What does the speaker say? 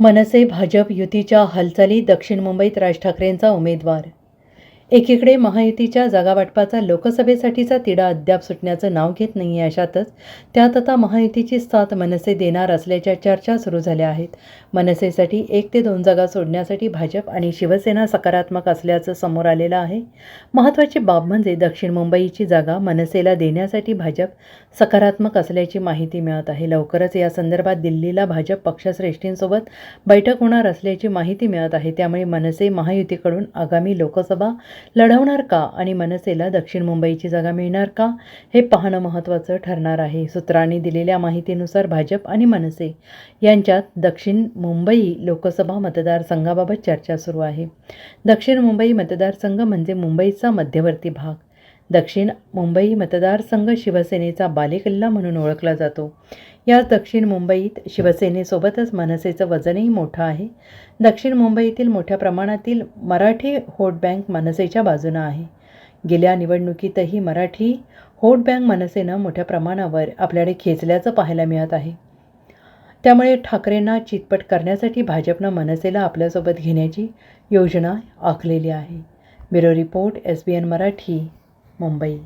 मनसे भाजप युतीच्या हालचाली दक्षिण मुंबईत राज ठाकरेंचा उमेदवार एकीकडे महायुतीच्या जागावाटपाचा लोकसभेसाठीचा तिढा अद्याप सुटण्याचं नाव घेत नाही आहे अशातच त्यात आता महायुतीची साथ मनसे देणार असल्याच्या चर्चा सुरू झाल्या आहेत. मनसेसाठी एक ते दोन जागा सोडण्यासाठी भाजप आणि शिवसेना सकारात्मक असल्याचं समोर आलेलं आहे. महत्त्वाची बाब म्हणजे दक्षिण मुंबईची जागा मनसेला देण्यासाठी भाजप सकारात्मक असल्याची माहिती मिळत आहे. लवकरच या संदर्भात दिल्लीला भाजप पक्षश्रेष्ठींसोबत बैठक होणार असल्याची माहिती मिळत आहे. त्यामुळे मनसे महायुतीकडून आगामी लोकसभा लढवणार का आणि मनसेला दक्षिण मुंबईची जागा मिळणार का? हे पाहणं महत्त्वाचं ठरणार आहे. सूत्रांनी दिलेल्या माहितीनुसार भाजप आणि मनसे यांच्यात दक्षिण मुंबई लोकसभा मतदारसंघाबाबत चर्चा सुरू आहे. दक्षिण मुंबई मतदारसंघ म्हणजे मुंबईचा मध्यवर्ती भाग. दक्षिण मुंबई मतदारसंघ शिवसेनेचा बालेकिल्ला म्हणून ओळखला जातो. या दक्षिण मुंबईत शिवसेनेसोबतच मनसेचं वजनही मोठं आहे. दक्षिण मुंबईतील मोठ्या प्रमाणातील मराठी होट बँक मनसेच्या बाजूनं आहे. गेल्या निवडणुकीतही मराठी होट बँक मनसेनं मोठ्या प्रमाणावर आपल्याकडे खेचल्याचं पाहायला मिळत आहे. त्यामुळे ठाकरेंना चितपट करण्यासाठी भाजपनं मनसेला आपल्यासोबत घेण्याची योजना आखलेली आहे. Bureau report S B N Marathi. Mumbai.